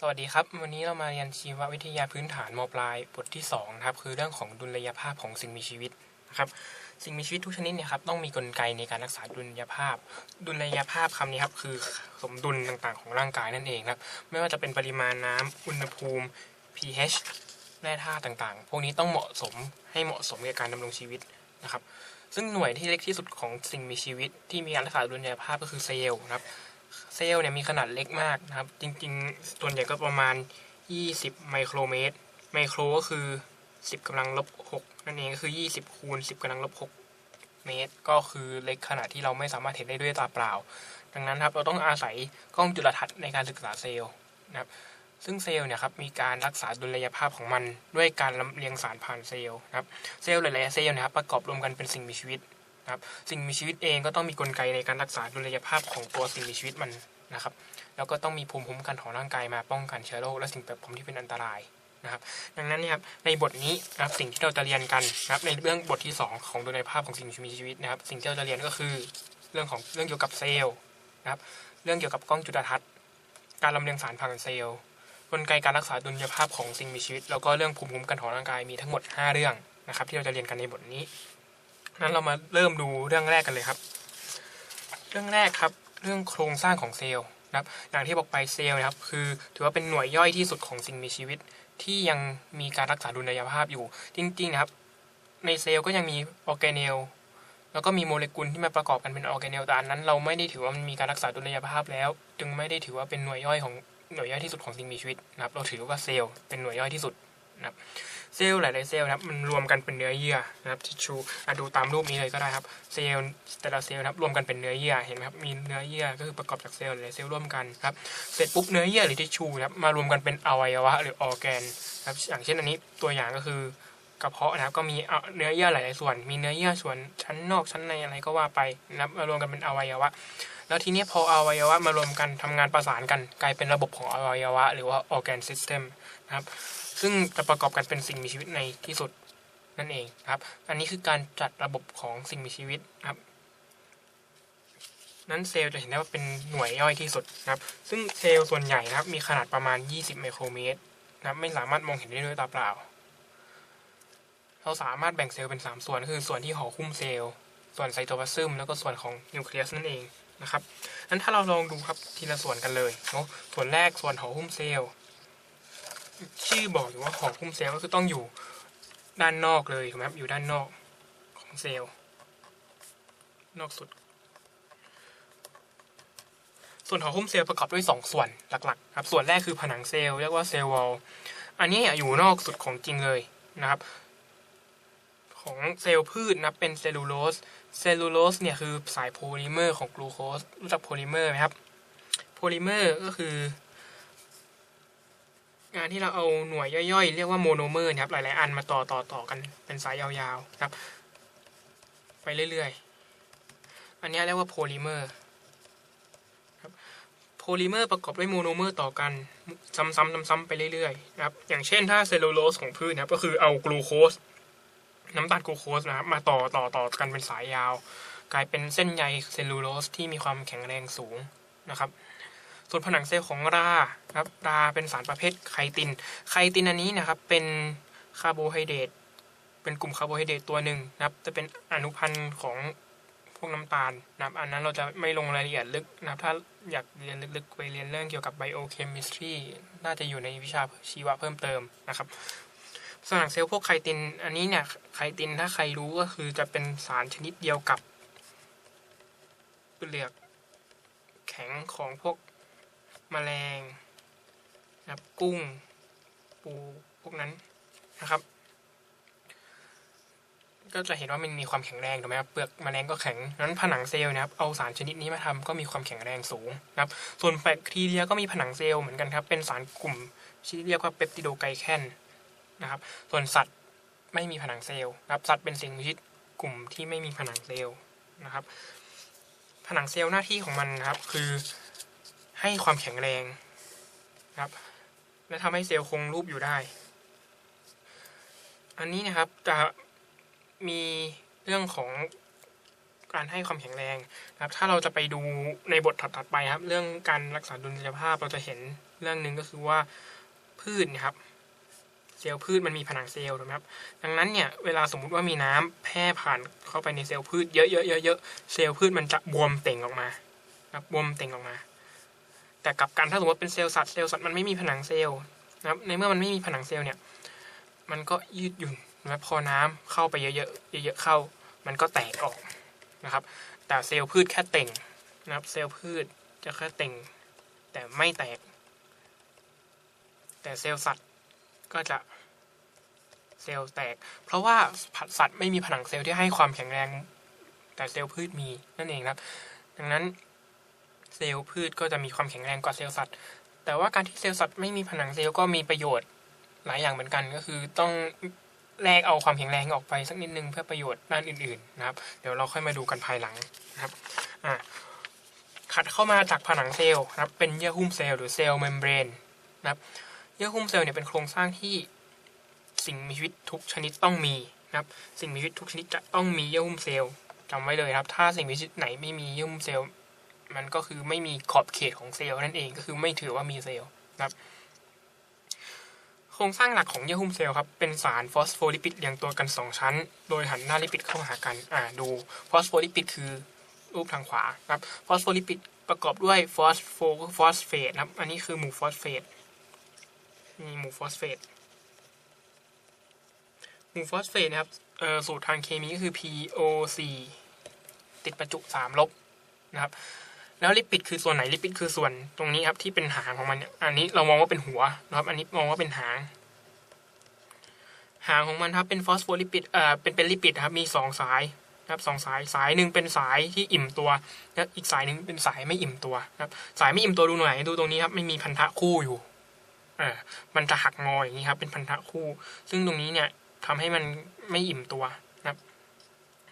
สวัสดีครับ วันนี้เรามาเรียนชีววิทยาพื้นฐานมปลายบทที่2นะครับคือเรื่องของดุลยภาพของสิ่งมีชีวิตนะครับสิ่งมีชีวิตทุกชนิดเนี่ยครับต้องมีกลไกในการรักษาดุลยภาพ ดุลยภาพคำนี้ครับคือสมดุลต่างๆของร่างกายนั่นเองครับไม่ว่าจะเป็นปริมาณน้ำอุณหภูมิ pH แร่ธาตุต่างๆ พวกนี้ต้องเหมาะสมให้เหมาะสมกับการดำรงชีวิตนะครับซึ่งหน่วยที่เล็กที่สุดของสิ่งมีชีวิตที่มีการรักษาดุลยภาพก็คือเซลล์นะครับ เซลล์เนี่ยมีขนาดเล็กมากนะครับ จริงๆ ส่วนใหญ่ก็ประมาณ 20 ไมโครเมตร ไมโครก็คือ 10กำลังลบ6นั่นเองก็คือ 20 คูณ 10กำลังลบ6เมตร ก็คือเล็กขนาดที่เราไม่สามารถเห็นได้ด้วยตาเปล่า ดังนั้นครับเราต้องอาศัยกล้องจุลทรรศน์ในการศึกษาเซลล์นะครับซึ่งเซลล์เนี่ยครับมีการรักษาดุลยภาพของมัน ด้วยการลำเลียงสารผ่านเซลล์นะครับเซลล์หลายๆเซลล์นะครับประกอบรวมกันเป็นสิ่งมีชีวิต นะครับ สิ่งมีชีวิตเองก็ต้องมีกลไกในการรักษาดุลยภาพของตัวสิ่งมีชีวิตมันนะครับ แล้วก็ต้องมีภูมิคุ้มกันของร่างกายมาป้องกันเชื้อโรคและสิ่งแปลกปลอมที่เป็นอันตรายนะครับดังนั้นเนี่ยครับในบทนี้นะครับสิ่งที่เราจะเรียนกันนะครับในเรื่องบทที่ 2 ของดุลยภาพของสิ่งมีชีวิตนะครับ สิ่งที่เราจะเรียนก็คือเรื่องของเรื่องเกี่ยวกับเซลล์นะครับเรื่องเกี่ยวกับกล้องจุลทรรศน์ การลำเลียงสารผ่านเซลล์กลไกการรักษาดุลยภาพของสิ่งมีชีวิต แล้วก็เรื่องภูมิคุ้มกันของร่างกายมีทั้งหมด 5 เรื่องนะครับที่เราจะเรียนกันในบทนี้ งั้นเรามาเริ่มดูเรื่องแรกกันเลยครับ เรื่องแรกครับ เรื่องโครงสร้างของเซลล์นะครับ อย่างที่บอกไปเซลล์นะครับ คือถือว่าเป็นหน่วยย่อยที่สุดของสิ่งมีชีวิต ที่ยังมีการรักษาดุลยภาพอยู่ จริงๆนะครับ ในเซลล์ก็ยังมีออร์แกเนลแล้วก็มีโมเลกุลที่มาประกอบกันเป็นออร์แกเนลแต่อันนั้น เราไม่ได้ถือว่ามันมีการรักษาดุลยภาพแล้ว จึงไม่ได้ถือว่าเป็นหน่วยย่อยของหน่วยย่อยที่สุดของสิ่งมีชีวิตนะครับ เราถือว่าเซลล์เป็นหน่วยย่อยที่สุดนะครับ เซลล์หลาย ๆ เซลล์นะครับมันรวมกันเป็นเนื้อเยื่อนะครับทิชชูอะดูตามรูปนี้เลยก็ได้ครับเซลล์แต่ละเซลล์นะครับรวมกันเป็นเนื้อเยื่อเห็นไหมครับมีเนื้อเยื่อก็คือประกอบจากเซลล์หลายเซลล์ร่วมกันครับเสร็จปุ๊บเนื้อเยื่อหรือทิชชูนะครับมารวมกันเป็นอวัยวะหรือออแกนครับอย่างเช่นอันนี้ตัวอย่างก็คือกระเพาะนะครับก็มีเอาเนื้อเยื่อหลาย ๆ ส่วน มีเนื้อเยื่อส่วนชั้นนอกชั้นในอะไรก็ว่าไปนะครับมารวมกันเป็นอวัยวะ แล้วทีนี้พออวัยวะมารวมกันทำงานประสานกัน กลายเป็นระบบของอวัยวะ หรือว่า organ system นะครับ ซึ่งจะประกอบกันเป็นสิ่งมีชีวิตในที่สุดนั่นเองครับ อันนี้คือการจัดระบบของสิ่งมีชีวิตครับ นั้นเซลล์จะเห็นได้ว่าเป็นหน่วยย่อยที่สุดนะครับ ซึ่งเซลล์ส่วนใหญ่นะครับ มีขนาดประมาณ 20 ไมโครเมตรนะครับ ไม่สามารถมองเห็นได้ด้วยตาเปล่า เราสามารถแบ่งเซลล์เป็น 3 ส่วน คือส่วนที่ห่อหุ้มเซลล์ ส่วนไซโตพลาซึม แล้วก็ส่วนของนิวเคลียสนั่นเองนะครับ นั้นถ้าเราลองดูครับทีละส่วนกันเลยเนาะส่วนแรกส่วนห่อหุ้มเซลล์ ชื่อบอกอยู่ว่าห่อหุ้มเซลล์ก็คือต้องอยู่ด้านนอกเลยถูกไหมครับอยู่ด้านนอกของเซลล์นอกสุด ส่วนห่อหุ้มเซลล์ประกอบด้วย 2 ส่วนหลักๆครับส่วนแรกคือผนังเซลล์เรียกว่าเซลล์วอลอันนี้อยู่นอกสุดของจริงเลยนะครับ ของเซลล์พืชนะเป็นเซลลูโลสเซลลูโลสเนี่ยคือสายโพลิเมอร์ของกลูโคสรู้จักโพลิเมอร์ไหมครับโพลิเมอร์ก็คือ งานที่เราเอาหน่วยย่อยๆ เรียกว่าโมโนเมอร์นะครับหลายๆอันมาต่อต่อต่อกันเป็นสายยาวๆนะครับ ไปเรื่อยๆ อันนี้เรียกว่าโพลิเมอร์ครับโพลิเมอร์ประกอบด้วยโมโนเมอร์ต่อกันซ้ำๆซ้ำๆไปเรื่อยๆนะครับอย่างเช่นถ้าเซลลูโลสของพืชนะครับก็คือเอากลูโคสน้ำตาลกลูโคสนะครับมาต่อต่อต่อกันเป็นสายยาว กลายเป็นเส้นใยเซลลูโลสที่มีความแข็งแรงสูงนะครับ ส่วนผนังเซลล์ของราครับราเป็นสารประเภทไคติน ไคตินอันนี้นะครับเป็นคาร์โบไฮเดรตเป็นกลุ่มคาร์โบไฮเดรตตัวหนึ่งนะครับจะเป็นอนุพันธ์ของพวกน้ำตาลนะครับอันนั้นเราจะไม่ลงรายละเอียดลึกนะครับถ้าอยากเรียนลึกๆไปเรียนเรื่องเกี่ยวกับไบโอเคมิสตรีน่าจะอยู่ในวิชาชีวะเพิ่มเติมนะครับสนังเซลล์พวกไคติน อันนี้เนี่ยไคตินถ้าใครรู้ก็คือจะเป็นสารชนิดเดียวกับเปลือกแข็งของพวก แมลงนะครับกุ้ง ปูพวกนั้นนะครับ ก็จะเห็นว่ามันมีความแข็งแรงถูกไหมครับเปลือกแมลงก็แข็งนั้นผนังเซลล์นะครับเอาสารชนิดนี้มาทำก็มีความแข็งแรงสูงนะครับ ส่วนแบคทีเรียก็มีผนังเซลล์เหมือนกันครับ เป็นสารกลุ่มที่เรียกว่าเปปติโดไกลแคนนะครับ ส่วนสัตว์ไม่มีผนังเซลล์นะครับ สัตว์เป็นสิ่งมีชีวิตกลุ่มที่ไม่มีผนังเซลล์นะครับ ผนังเซลล์หน้าที่ของมันนะครับ คือ ให้ความแข็งแรงนะครับ และทำให้เซลล์คงรูปอยู่ได้ อันนี้นะครับจะมีเรื่องของการให้ความแข็งแรงนะครับ ถ้าเราจะไปดูในบทถัดๆไปครับ เรื่องการรักษาดุลยภาพเราจะเห็นเรื่องหนึ่งก็คือว่าพืชนะครับ เซลล์พืชมันมีผนังเซลล์ถูกไหมครับ ดังนั้นเนี่ยเวลาสมมุติว่ามีน้ำแพร่ผ่านเข้าไปในเซลล์พืชเยอะๆเยอะๆเซลล์พืชมันจะบวมเต่งออกมาครับบวมเต่งออกมา แต่กลับกันถ้าสมมติเป็นเซลล์สัตว์เซลล์สัตว์มันไม่มีผนังเซลล์นะครับในเมื่อมันไม่มีผนังเซลล์เนี่ยมันก็ยืดหยุ่นนะครับพอน้ำเข้าไปเยอะๆเยอะๆเข้า มันก็แตกออกนะครับ แต่เซลล์พืชแค่เต่งนะครับเซลล์พืชจะแค่เต่ง แต่ไม่แตก แต่เซลล์สัตว์ก็จะเซลล์แตก เพราะว่าผัสัตว์ไม่มีผนังเซลล์ที่ให้ความแข็งแรง แต่เซลล์พืชมีนั่นเองครับ ดังนั้น ซลล์พืชก็จะมีความแข็งแรงกว่าเซลล์สัตว์ แต่ว่าการที่เซลล์สัตว์ไม่มีผนังเซลล์ก็มีประโยชน์หลายอย่างเหมือนกันก็คือต้องแลกเอาความแข็งแรงออกไปสักนิดนึงเพื่อประโยชน์ด้านอื่นๆนะครับ เดี๋ยวเราค่อยมาดูกันภายหลังนะครับอ่าถัดเข้ามาจากผนังเซลล์นะครับเป็นเยื่อหุ้มเซลล์หรือเซลล์เมมเบรนนะครับเยื่อหุ้มเซลล์เนี่ยเป็นโครงสร้างที่สิ่งมีชีวิตทุกชนิดต้องมีนะครับ สิ่งมีชีวิตทุกชนิดจะต้องมีเยื่อหุ้มเซลล์จำไว้เลยครับ ถ้าสิ่งมีชีวิตไหนไม่มีเยื่อหุ้มเซลล์ มันก็คือไม่มีขอบเขตของเซลล์นั่นเองก็คือไม่ถือว่ามีเซลล์นะครับ โครงสร้างหลักของเยื่อหุ้มเซลล์ครับ เป็นสารฟอสโฟลิปิดเรียงตัวกัน 2 ชั้น โดยหันหน้าลิปิดเข้าหากันอ่าดูฟอสโฟลิปิดคือรูปทางขวาครับฟอสโฟลิปิดประกอบด้วยฟอสโฟฟอสเฟตครับ อันนี้คือหมู่ฟอสเฟตมีหมู่ฟอสเฟตหมู่ฟอสเฟตนะครับสูตรทางเคมีก็คือ POC ติดประจุ3ลบนะครับ แล้วลิปิดคือส่วนไหนลิปิดคือส่วนตรงนี้ครับที่เป็นหางของมันเนี่ยอันนี้เรามองว่าเป็นหัวนะครับ อันนี้มองว่าเป็นหาง หางของมันครับเป็นฟอสโฟลิปิดเอ่อเป็นเป็นลิปิดครับมีสองสายนะครับสองสายสายหนึ่งเป็นสายที่อิ่มตัวแล้วอีกสายหนึ่งเป็นสายไม่อิ่มตัวนะครับสายไม่อิ่มตัวดูหน่อยดูตรงนี้ครับไม่มีพันธะคู่อยู่เออมันจะหักงออย่างนี้ครับ เป็นพันธะคู่ ซึ่งตรงนี้เนี่ยทำให้มันไม่อิ่มตัวนะครับ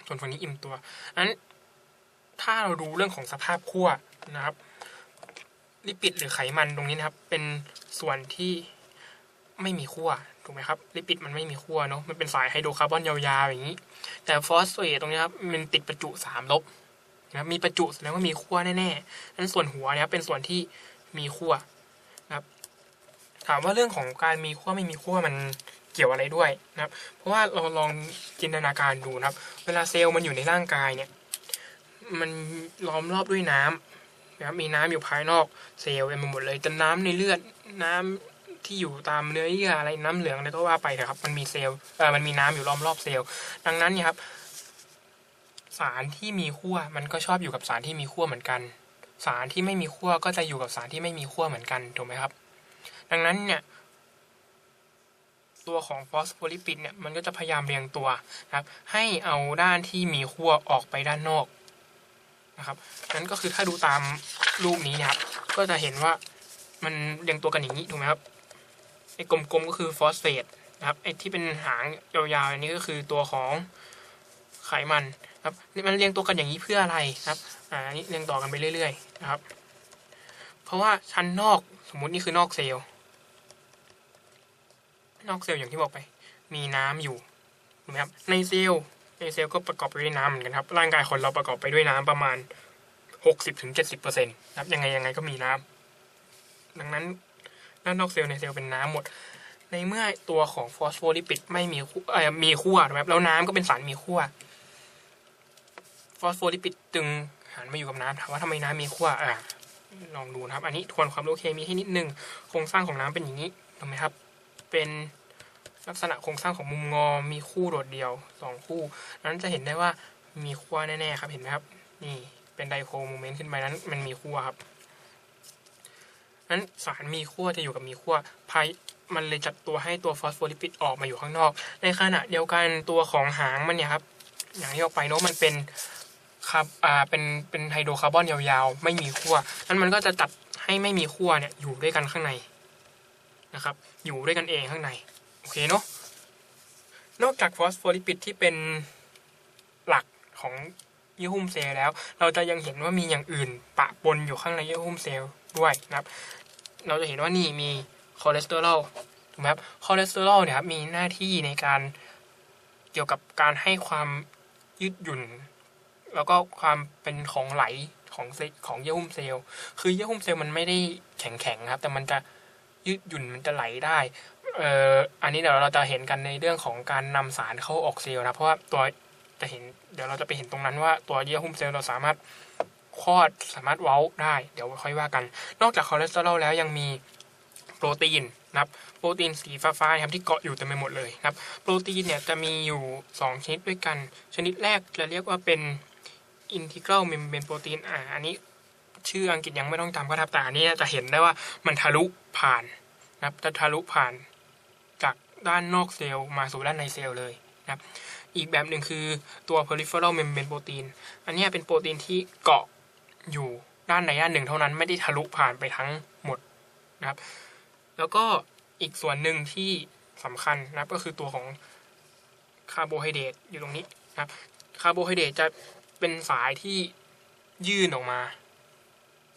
ส่วนฝั่งนี้อิ่มตัวนั้น ถ้าเราดูเรื่องของสภาพขั้วนะครับลิปิดหรือไขมันตรงนี้นะครับ เป็นส่วนที่ไม่มีขั้วถูกไหมครับลิปิดมันไม่มีขั้วเนาะมันเป็นสายไฮโดรคาร์บอนยาวๆอย่างนี้ แต่ฟอสเฟตตรงนี้ครับมันติดประจุสามลบนะครับมีประจุแสดงว่ามีขั้วแน่ๆนั้นส่วนหัวเนี่ยเป็นส่วนที่มีขั้วนะครับ ถามว่าเรื่องของการมีขั้วไม่มีขั้วมันเกี่ยวอะไรด้วยนะครับ เพราะว่าเราลองจินตนาการดูนะครับ เวลาเซลล์มันอยู่ในร่างกายเนี่ย มันล้อมรอบด้วยน้ำนะครับมีน้ำอยู่ภายนอกเซลล์เต็มไปหมดเลยแต่น้ำในเลือดน้ำที่อยู่ตามเนื้อเยื่ออะไรน้ำเหลืองอะไรก็ว่าไปเถอะครับ มันมีเซลล์เออมันมีน้ำอยู่ล้อมรอบเซลล์ดังนั้นเนี่ยครับ สารที่มีขั้วมันก็ชอบอยู่กับสารที่มีขั้วเหมือนกัน สารที่ไม่มีขั้วก็จะอยู่กับสารที่ไม่มีขั้วเหมือนกันถูกไหมครับ ดังนั้นเนี่ย ตัวของฟอสโฟลิปิดเนี่ยมันก็จะพยายามเรียงตัวนะครับ ให้เอาด้านที่มีขั้วออกไปด้านนอก นะครับนั้นก็คือถ้าดูตามรูปนี้นะครับก็จะเห็นว่ามันเรียงตัวกันอย่างนี้ถูกไหมครับไอ้กลมๆก็คือฟอสเฟตนะครับไอ้ที่เป็นหางยาวๆอันนี้ก็คือตัวของไขมันครับมันเรียงตัวกันอย่างนี้เพื่ออะไรครับอ่าอันนี้เรียงต่อกันไปเรื่อยๆนะครับ เพราะว่าชั้นนอกสมมุตินี่คือนอกเซลล์นอกเซลล์อย่างที่บอกไป มีน้ำอยู่ถูกไหมครับในเซลล์ ในเซลล์ก็ประกอบไปด้วยน้ำเหมือนกันครับ ร่างกายคนเราประกอบไปด้วยน้ำประมาณหกสิบถึงเจ็ดสิบเปอร์เซ็นต์ครับยังไงยังไงก็มีน้ำดังนั้นด้านนอกเซลล์ในเซลล์เป็นน้ำหมด ในเมื่อตัวของฟอสโฟลิปิดไม่มีขั้วเอ่อมีขั้วถูกไหมครับแล้วน้ำก็เป็นสารมีขั้วฟอสโฟลิปิดจึงหันมาอยู่กับน้ำถามว่าทำไมน้ำมีขั้วอ่าลองดูนะครับ อันนี้ทวนความรู้เคมีให้นิดนึงโครงสร้างของน้ำเป็นอย่างนี้ถูกไหมครับ เป็น ลักษณะโครงสร้างของมุมงอมีคู่โดดเดี่ยวสองคู่นั้นจะเห็นได้ว่ามีขั้วแน่ๆครับเห็นไหมครับ นี่เป็นไดโคโมเมนต์ขึ้นไปนั้น มันมีขั้วครับนั้นสารมีขั้วจะอยู่กับมีขั้วพายมันเลยจัดตัวให้ตัวฟอสโฟลิปิดออกมาอยู่ข้างนอก ในขณะเดียวกันตัวของหางมันเนี่ยครับอย่างที่ออกไปเนอะมันเป็นคร์บอ่าเป็นเป็นไฮโดรคาร์บอนยาวๆ ไม่มีขั้วนั้นมันก็จะจัดให้ไม่มีขั้วเนี่ยอยู่ด้วยกันข้างในนะครับ อยู่ด้วยกันเองข้างใน อเคเนาะนอกจากฟอสโฟลิปิดที่เป็นหลักของเยื่อหุ้มเซลล์แล้ว เราจะยังเห็นว่ามีอย่างอื่นปะปนอยู่ข้างในเยื่อหุ้มเซลล์ด้วยนะครับ เราจะเห็นว่านี่มีคอเลสเตอรอลถูกไหมครับคอเลสเตอรอลเนี่ยครับมีหน้าที่ในการเกี่ยวกับการให้ความยืดหยุ่น แล้วก็ความเป็นของไหลของเซของเยื่อหุ้มเซลล์คือเยื่อหุ้มเซลล์มันไม่ได้แข็งๆครับ แต่มันจะยืดหยุ่นมันจะไหลได้ เอ่ออันนี้เดี๋ยวเราจะเห็นกันในเรื่องของการนำสารเข้าออกเซลล์นะเพราะว่าตัวจะเห็นเดี๋ยวเราจะไปเห็นตรงนั้นว่าตัวเยื่อหุ้มเซลล์เราสามารถคลอดสามารถเว้าได้ เดี๋ยวค่อยว่ากัน นอกจากคอเลสเตอรอลแล้วยังมีโปรตีนนะครับโปรตีนสีฟ้าๆนะครับที่เกาะอยู่เต็มไปหมดเลยนะครับโปรตีนเนี่ยจะมีอยู่ 2 ชนิดด้วยกัน ชนิดแรกจะเรียกว่าเป็น integral membrane protein อ่าอันนี้ชื่ออังกฤษยังไม่ต้องจำก็ทับแต่อันนี้จะเห็นได้ว่ามันทะลุผ่านนะครับจะทะลุผ่าน จากด้านนอกเซลล์มาสู่ด้านในเซลล์เลยนะครับ อีกแบบหนึ่งคือตัว peripheral membrane protein อันนี้เป็นโปรตีนที่เกาะอยู่ด้านใดด้านหนึ่งเท่านั้นไม่ได้ทะลุผ่านไปทั้งหมดนะครับ แล้วก็อีกส่วนหนึ่งที่สำคัญนะครับก็คือตัวของคาร์โบไฮเดรตอยู่ตรงนี้นะครับคาร์โบไฮเดรตจะเป็นสายที่ยื่นออกมา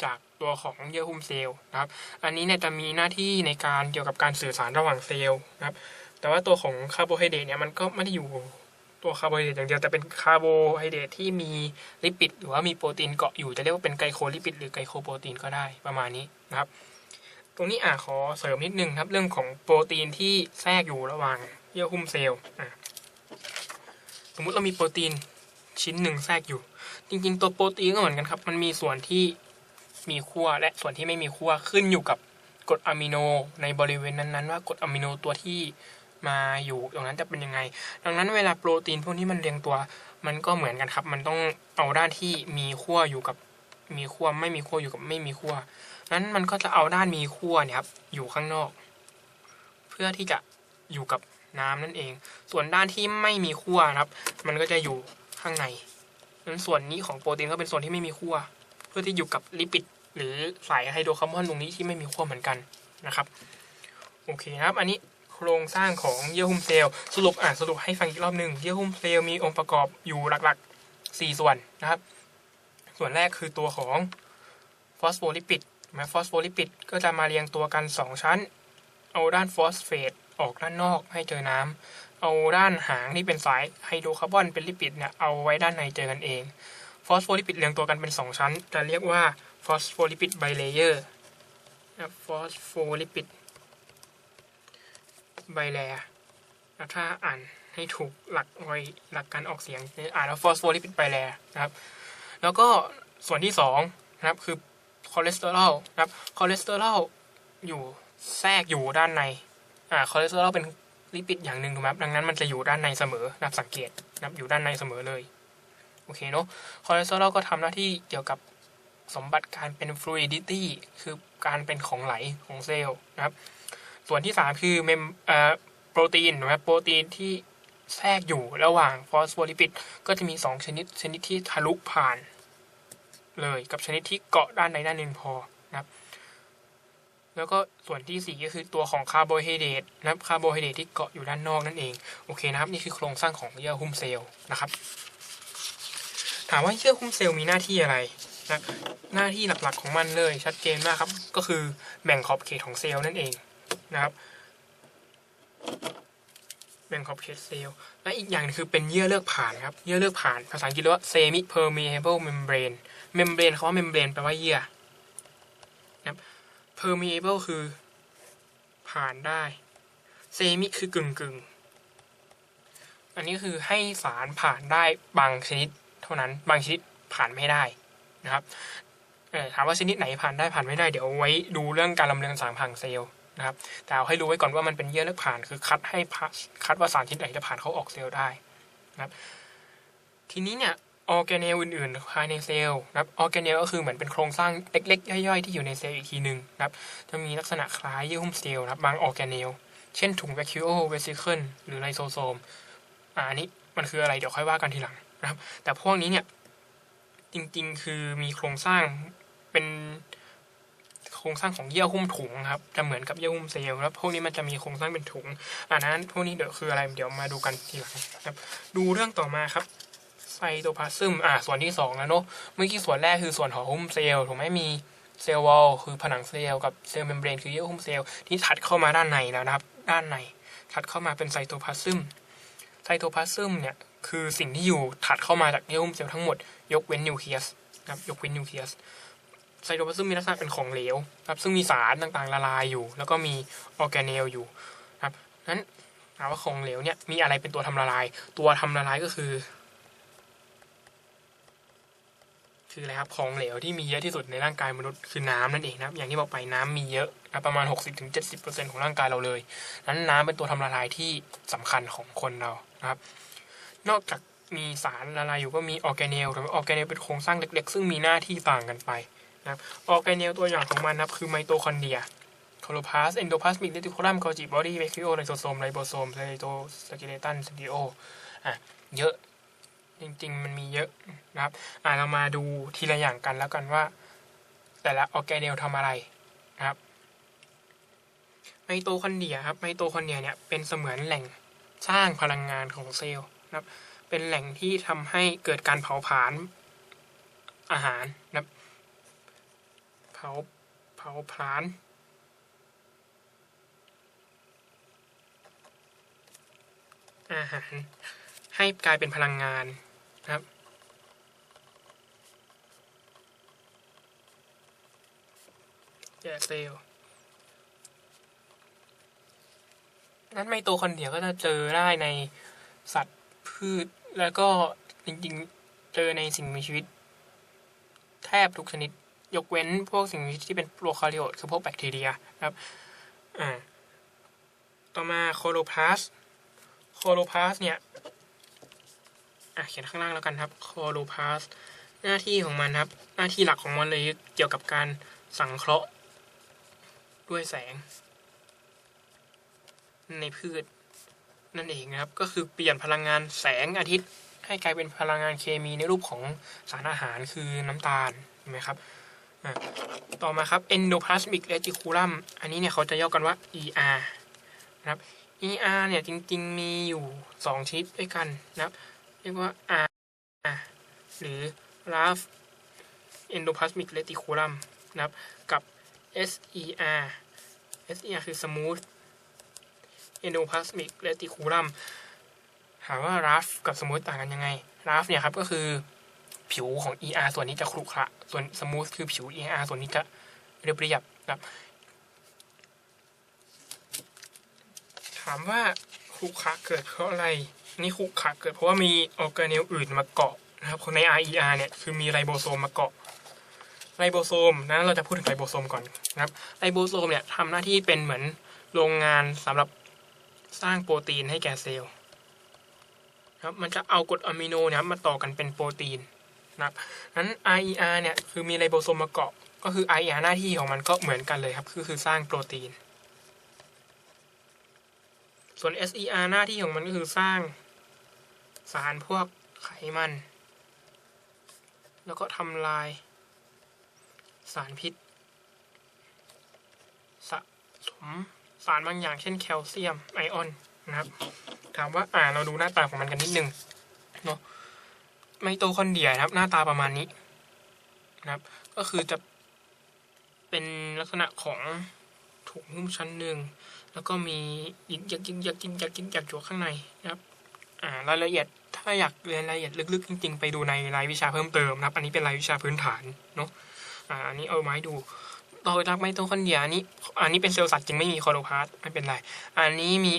จากตัวของเยื่อหุ้มเซลล์นะครับ อันนี้เนี่ยจะมีหน้าที่ในการเกี่ยวกับการสื่อสารระหว่างเซลล์นะครับ แต่ว่าตัวของคาร์โบไฮเดรตเนี่ยมันก็ไม่ได้อยู่ตัวคาร์โบไฮเดรตอย่างเดียวแต่เป็นคาร์โบไฮเดรตที่มีลิปิด หรือว่ามีโปรตีนเกาะอยู่จะเรียกว่าเป็นไกลโคลิปิด หรือไกลโคโปรตีนก็ได้ประมาณนี้นะครับ ตรงนี้อะขอเสริมนิดนึงครับเรื่องของโปรตีนที่แทรกอยู่ระหว่างเยื่อหุ้มเซลล์สมมุติเรามีโปรตีนชิ้นหนึ่งแทรกอยู่ จริง ๆ ตัวโปรตีนก็เหมือนกันครับ มันมีส่วนที่ มีขั้วและส่วนที่ไม่มีขั้วขึ้นอยู่กับกรดอะมิโนในบริเวณนั้นๆว่ากรดอะมิโนตัวที่มาอยู่ตรงนั้นจะเป็นยังไง ดังนั้นเวลาโปรตีนพวกนี้มันเรียงตัว มันก็เหมือนกันครับ มันต้องเอาด้านที่มีขั้วอยู่กับมีขั้วไม่มีขั้วอยู่กับไม่มีขั้วนั้นมันก็จะเอาด้านมีขั้วเนี่ยครับอยู่ข้างนอก เพื่อที่จะอยู่กับน้ำนั่นเอง ส่วนด้านที่ไม่มีขั้วนะครับ มันก็จะอยู่ข้างในนั้นส่วนนี้ของโปรตีนก็เป็นส่วนที่ไม่มีขั้ว เพื่อที่อยู่กับลิปิด หรือสายไฮโดรคาร์บอนตรงนี้ที่ไม่มีขั้วเหมือนกันนะครับโอเคครับ อันนี้โครงสร้างของเยื่อหุ้มเซลล์สรุปอ่านสรุปให้ฟังอีกรอบหนึ่งเยื่อหุ้มเซลล์มีองค์ประกอบอยู่หลักๆ 4 ส่วนนะครับ ส่วนแรกคือตัวของฟอสโฟลิปิดแม้ฟอสโฟลิปิดก็จะมาเรียงตัวกัน 2 ชั้น เอาด้านฟอสเฟตออกด้านนอกให้เจอน้ำเอาด้านหางที่เป็นสายไฮโดรคาร์บอนเป็นลิปิดเนี่ยเอาไว้ด้านในเจอกันเอง อสโฟลิปิดเรียงตัวกันเป็น 2 ชั้น จะเรียกว่าฟอสโฟลิปิดไบเลเยอร์ฟอสโฟลิปิดไบแลแล้วถ้าอ่านให้ถูกหลักไว้หลักการออกเสียงอ่านว่าฟอสโฟลิปิดไบแลนะครับ แล้วก็ส่วนที่สองนะครับคือคอเลสเตอรอลนะครับคอเลสเตอรอลอยู่แทรกอยู่ด้านในอ่าคอเลสเตอรอลเป็นลิปิดอย่างหนึ่งถูกไหมครับดังนั้นมันจะอยู่ด้านในเสมอนะครับสังเกตนะครับอยู่ด้านในเสมอเลย โอเคเนาะคอเลสเตอรอลก็ทำหน้าที่เกี่ยวกับสมบัติการเป็น fluidity คือการเป็นของไหลของเซลล์นะครับ ส่วนที่สามคือเมมโปรตีนนะครับโปรตีนที่แทรกอยู่ระหว่างฟอสโฟลิปิด ก็จะมี 2 ชนิด ชนิดที่ทะลุผ่าน เลยกับชนิดที่เกาะด้านใดด้านหนึ่งพอนะครับ แล้วก็ส่วนที่ 4 ก็คือตัวของคาร์โบไฮเดรตนะครับคาร์โบไฮเดรตที่เกาะอยู่ด้านนอกนั่นเอง โอเคนะครับ นี่คือโครงสร้างของเยื่อหุ้มเซลล์นะครับ ถามว่าเยื่อหุ้มเซลล์มีหน้าที่อะไรนะหน้าที่หลักๆของมันเลยชัดเจนมากครับ ก็คือแบ่งขอบเขตของเซลล์นั่นเองนะครับแบ่งขอบเขตเซลล์และอีกอย่างนึงคือเป็นเยื่อเลือกผ่านครับเยื่อเลือกผ่านภาษาอังกฤษเรียกว่า semi permeable membrane membrane คำว่า membrane แปลว่าเยื่อนะครับ permeable คือผ่านได้ semi คือกึ่งกึ่งๆอันนี้คือให้สารผ่านได้บางชนิด เท่านั้นบางชนิดผ่านไม่ได้นะครับถามว่าชนิดไหนผ่านได้ผ่านไม่ได้เดี๋ยวไว้ดูเรื่องการลำเลียงสารผ่านเซลล์นะครับแต่เอาให้รู้ไว้ก่อนว่ามันเป็นเยื่อเลือกผ่านคือคัดให้คัดว่าสารชนิดไหนจะผ่านเข้าออกเซลล์ได้นะครับทีนี้เนี่ยออร์แกเนลอื่นๆภายในเซลล์นะครับออร์แกเนลก็คือเหมือนเป็นโครงสร้างเล็กๆ ย่อยๆ ที่อยู่ในเซลล์อีกทีหนึ่งนะครับจะมีลักษณะคล้ายเยื่อหุ้มเซลล์นะครับบางออร์แกเนลเช่นถุงแวคิโอเวซิเคิลหรือไลโซโซมอ่าอันนี้มันคืออะไรเดี๋ยวค่อยว่ากันทีหลัง นะครับ แต่พวกนี้เนี่ยจริงๆ คือมีโครงสร้างเป็นโครงสร้างของเยื่อหุ้มถุงครับจะเหมือนกับเยื่อหุ้มเซลล์แล้วพวกนี้มันจะมีโครงสร้างเป็นถุงอันนั้นพวกนี้เดี๋ยวคืออะไรเดี๋ยวมาดูกันทีหลังครับ ดูเรื่องต่อมาครับไซโตพลาซึมอ่าส่วนที่สองแล้วเนอะเมื่อกี้ส่วนแรกคือส่วนขอหุ้มเซลล์ถูกไหมมีเซลล์วอลคือผนังเซลล์กับเซลล์เมมเบรนคือเยื่อหุ้มเซลล์ที่ถัดเข้ามาด้านในแล้วนะครับ ด้านในถัดเข้ามาเป็นไซโตพลาซึมไซโตพลาซึมเนี่ย คือสิ่งที่อยู่ถัดเข้ามาจากเยื่อหุ้มเซลล์ทั้งหมด ยกเว้นนิวเคลียสครับยกเว้นนิวเคลียสไซโตพลาซึมมีลักษณะเป็นของเหลวครับซึ่งมีสารต่างๆละลายอยู่ แล้วก็มีออร์แกเนลอยู่ครับนั้นถามว่าของเหลวเนี่ยมีอะไรเป็นตัวทำละลาย ตัวทำละลายก็คือ คืออะไรครับของเหลวที่มีเยอะที่สุดในร่างกายมนุษย์คือน้ำนั่นเองนะครับ อย่างที่บอกไปน้ำมีเยอะนะประมาณ 60-70%ของร่างกายเราเลยนั้นน้ำเป็นตัวทำละลายที่สำคัญของคนเรานะครับ นอกจากมีสารละลายอยู่ก็มีออร์แกเนลหรือออร์แกเนลเป็นโครงสร้างเล็กๆ ซึ่งมีหน้าที่ต่างกันไปนะครับออร์แกเนลตัวอย่างของมันนะครับคือไมโตคอนเดรียโคโลพาสเอนโดพลาสมิกเรติคูลัมกอจิบอดี้เวคิโอไลโซโซมไลโบโซมไซโตสกิเลตันสติโออะเยอะจริงๆ มันมีเยอะนะครับอะเรามาดูทีละอย่างกันแล้วกันว่า แต่ละออร์แกเนลทำอะไรนะครับไมโตคอนเดรียครับไมโตคอนเดรียเนี่ยเป็นเสมือนแหล่งสร้างพลังงานของเซลล์ นะครับ เป็นแหล่งที่ทำให้เกิดการเผาผลาญอาหารนะครับ เผาเผาผลาญอาหาร ให้กลายเป็นพลังงานนะครับแก่เซลล์นั้นไมโตคอนเดรียก็จะเจอได้ในสัตว์ พืชแล้วก็จริงๆ เจอในสิ่งมีชีวิต แทบทุกชนิด ยกเว้นพวกสิ่งมีชีวิตที่เป็นโปรคาริโอตคือพวกแบคทีเรียครับอ่าต่อมาโคโลพลาสโคโลพลาสเนี่ยอะเขียนข้างล่างแล้วกันครับโคโลพลาสหน้าที่ของมันครับ หน้าที่หลักของมันเลยเกี่ยวกับการสังเคราะห์ด้วยแสง ในพืช นั่นเองนะครับ ก็คือเปลี่ยนพลังงานแสงอาทิตย์ ให้กลายเป็นพลังงานเคมีในรูปของสารอาหารคือน้ำตาลเห็นไหมครับต่อมาครับ endoplasmic reticulum อันนี้เนี่ยเขาจะย่อกันว่า ER นะครับ ER เนี่ยจริง ๆ มีอยู่ 2 ชนิดด้วยกันนะครับ เรียกว่า R หรือ RAF endoplasmic reticulum นะครับ กับ SER SER คือ smooth endoplasmic reticulum ถามว่า RAF กับ smooth ต่างกันยังไง RAF เนี่ยครับก็คือผิวของ ER ส่วนนี้จะครุขระ ส่วน smooth คือผิว ER ส่วนนี้จะเรียบเรียบนะครับ ถามว่าครุขระเกิดเพราะอะไร นี่ครุขระเกิดเพราะว่ามีออร์แกเนลอื่นมาเกาะนะครับใน RER เนี่ยคือมีไรโบโซมมาเกาะไรโบโซมนะเราจะพูดถึงไรโบโซมก่อนนะครับไรโบโซมเนี่ยทำหน้าที่เป็นเหมือนโรงงานสำหรับ สร้างโปรตีนให้แก่เซลล์ครับมันจะเอากรดอะมิโนเนี่ยมาต่อกันเป็นโปรตีนนะครับนั้น RER เนี่ยคือมีไรโบโซมมาเกาะก็คือ RER หน้าที่ของมันก็เหมือนกันเลยครับคือคือสร้างโปรตีน ส่วน SER หน้าที่ของมันก็คือสร้างสารพวกไขมัน แล้วก็ทำลาย สารพิษสะสม สารบางอย่างเช่นแคลเซียมไอออนนะครับ ถามว่าอ่าเราดูหน้าตาของมันกันนิดนึงเนาะไมโตคอนเดรียนะครับหน้าตาประมาณนี้นะครับ ก็คือจะเป็นลักษณะของถุงหุ้มชั้นหนึ่งแล้วก็มียิกยักยิกยักยิกยักยิกยักอยู่ข้างในนะครับอ่ารายละเอียดถ้าอยากเรียนรายละเอียดลึกๆ จริง ๆ ไปดูในรายวิชาเพิ่มเติมนะครับ อันนี้เป็นรายวิชาพื้นฐานเนาะอ่าอันนี้เอาไม้ดู ต่อจากไมโตคอนเดรียอันนี้อันนี้เป็นเซลล์สัตว์จึงไม่มีคอโรพาสไม่เป็นไร อันนี้มี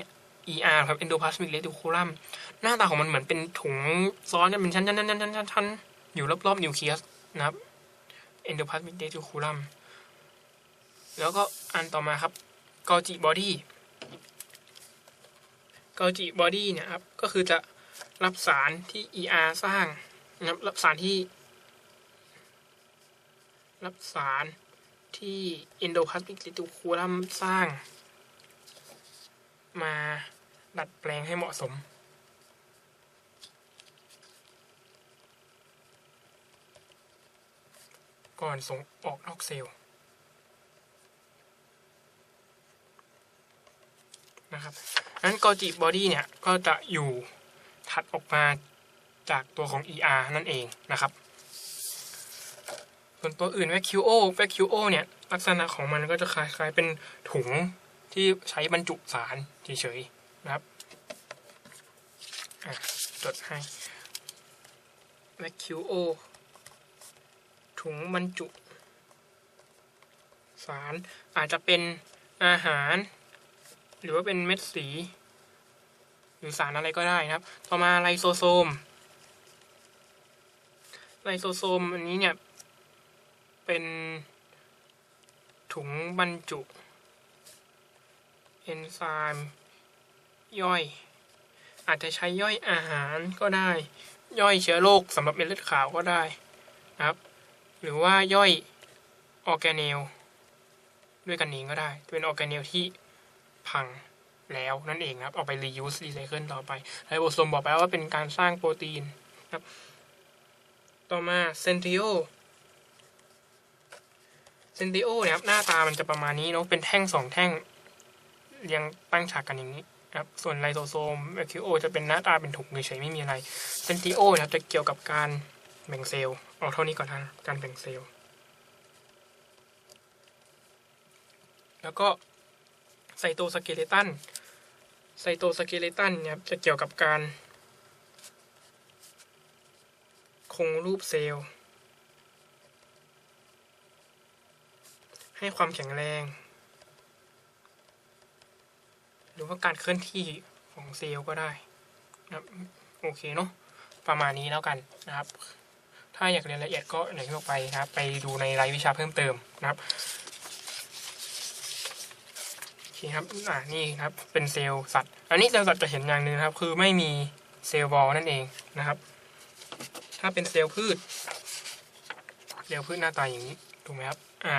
ER ครับ endoplasmic reticulum หน้าตาของมันเหมือนเป็นถุงซ้อนกันเป็นชั้นๆๆๆๆอยู่รอบๆนิวเคลียสนะครับ endoplasmic reticulum แล้วก็อันต่อมาครับ Golgi body Golgi body เนี่ยครับ ก็คือจะรับสารที่ ER สร้างนะครับรับสารที่ รับสาร ที่ endoplasmic reticulum สร้าง มาดัดแปลงให้เหมาะสม ก่อนส่งออกนอกเซลล์นะครับนั้นกอจิบอดี้เนี่ย ก็จะอยู่ถัดออกมาจากตัวของ ER นั่นเองนะครับ ส่วนตัวอื่น vacuo vacuo เนี่ย ลักษณะของมันก็จะคล้ายๆเป็นถุงที่ใช้บรรจุสารเฉยๆนะครับจดให้ vacuo ถุงบรรจุ สารอาจจะเป็นอาหาร หรือว่าเป็นเม็ดสี หรือสารอะไรก็ได้นะครับ ต่อมาไลโซโซมไลโซโซมอันนี้เนี่ย เป็นถุงบรรจุ เอนไซม์ย่อย อาจจะใช้ย่อยอาหารก็ได้ ย่อยเชื้อโรคสำหรับเม็ดเลือดขาวก็ได้นะครับ หรือว่าย่อยออร์แกเนลด้วยกันเองก็ได้ เป็นออร์แกเนลที่พังแล้วนั่นเองครับ เอาไป reuse recycle ต่อไปไรโบโซมบอกไปแล้วว่าเป็นการสร้างโปรตีนครับ ต่อมาเซนติโอ เซนติโอเนี่ยครับหน้าตามันจะประมาณนี้เนาะเป็นแท่งสองแท่งเรียงตั้งฉากกันอย่างนี้ครับส่วนไลโซโซมแบคทีโอจะเป็นหน้าตาเป็นถุงเฉยๆไม่มีอะไรเซนติโอนะครับจะเกี่ยวกับการแบ่งเซลล์เอาเท่านี้ก่อนนะการแบ่งเซลล์แล้วก็ไซโตสเกเลตันไซโตสเกเลตันเนี่ยจะเกี่ยวกับการ คงรูปเซลล์ ให้ความแข็งแรง หรือว่าการเคลื่อนที่ของเซลล์ก็ได้นะครับโอเคเนาะประมาณนี้แล้วกันนะครับ ถ้าอยากเรียนละเอียดก็อย่างที่บอกไปนะครับ ไปดูในรายวิชาเพิ่มเติมนะครับโอเคครับอ่านี่ครับเป็นเซลล์สัตว์ อันนี้เซลล์สัตว์จะเห็นอย่างหนึ่งครับ คือไม่มีเซลล์วอลนั่นเองนะครับ ถ้าเป็นเซลล์พืชเซลล์พืชหน้าตาอย่างนี้ถูกไหมครับ อ่า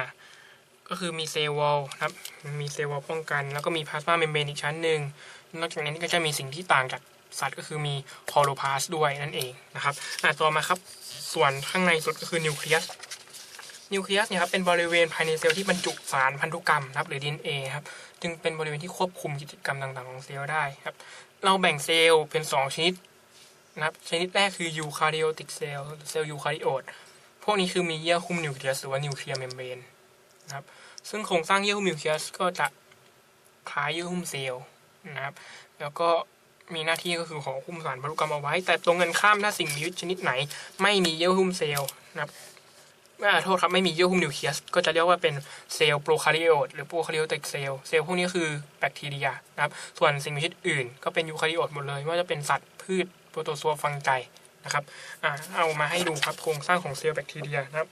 ก็คือมีเซลล์วอลนะครับ มีเซลล์วอลป้องกัน แล้วก็มีพลาสมาเมมเบรนอีกชั้นหนึ่ง นอกจากนั้นก็จะมีสิ่งที่ต่างจากสัตว์ก็คือมีคอโลพาสด้วยนั่นเองนะครับอะต่อมาครับ ส่วนข้างในสุดก็คือนิวเคลียส นิวเคลียสเนี่ยครับเป็นบริเวณภายในเซลล์ที่บรรจุสารพันธุกรรมนะครับหรือ DNA ครับ จึงเป็นบริเวณที่ควบคุมกิจกรรมต่างๆของเซลล์ได้ครับ เราแบ่งเซลล์เป็น 2 ชนิดนะครับ ชนิดแรกคือยูคาริโอติกเซลล์เซลล์ยูคาริโอต พวกนี้คือมีเยื่อหุ้มนิวเคลียสหรือว่านิวเคลียร์เมมเบรน นะครับ ซึ่งโครงสร้างเยื่อหุ้มนิวเคลียสก็จะคล้ายเยื่อหุ้มเซลล์นะครับ แล้วก็มีหน้าที่ก็คือขอหุ้มสารพันธุกรรมเอาไว้ แต่ตรงกันข้ามถ้าสิ่งมีชีวิตชนิดไหน ไม่มีเยื่อหุ้มเซลล์นะครับไม่ขอโทษครับไม่มีเยื่อหุ้มนิวเคลียสก็จะเรียกว่าเป็นเซลล์โปรคาริโอตหรือโปรคาริโอติกเซลล์เซลล์พวกนี้คือแบคทีเรียนะครับ ส่วนสิ่งมีชีวิตอื่น ก็เป็นยูคาริโอตหมดเลยไม่ว่าจะเป็นสัตว์พืชโปรโตซัวฟังไกนะครับอ่าเอามาให้ดูครับโครงสร้างของเซลล์แบคทีเรียนะครับ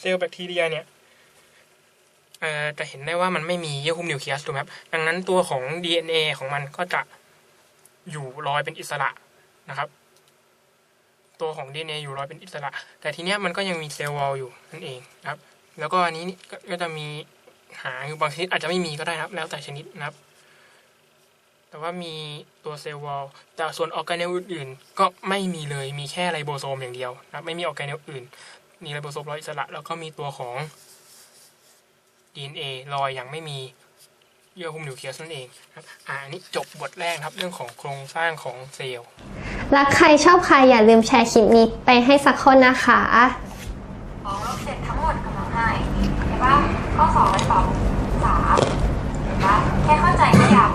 เซลล์แบคทีเรียเนี่ย จะเห็นได้ว่ามันไม่มีเยื่อหุ้มนิวเคลียสถูกไหมครับดังนั้นตัวของ DNA ของมันก็จะอยู่ลอยเป็นอิสระนะครับ ตัวของ DNA อยู่ลอยเป็นอิสระ แต่ทีเนี้ยมันก็ยังมีเซลล์วอลอยู่นั่นเองนะครับ แล้วก็อันนี้ก็จะมีหางคือบางชนิดอาจจะไม่มีก็ได้นะครับ แล้วแต่ชนิดนะครับ แต่ว่ามีตัวเซลล์วอลแต่ส่วนออร์แกเนลอื่นๆก็ไม่มีเลยมีแค่ไรโบโซมอย่างเดียวนะครับไม่มีออร์แกเนลอื่น มีไรโบโซมลอยอิสระ แล้วก็มีตัวของ DNA รอยยังไม่มีเยื่อหุ้มนิวเคลียสนั่นเองครับอันนี้จบบทแรกครับเรื่องของโครงสร้างของเซลล์รักใครชอบใครอย่าลืมแชร์คลิปนี้ไปให้สักคนนะคะของลเสร็จทั้งหมดกำลังให้เห็นว่าข้อสองเป็นอกสามเห็นว่ะแค่เข้าใจนิยาม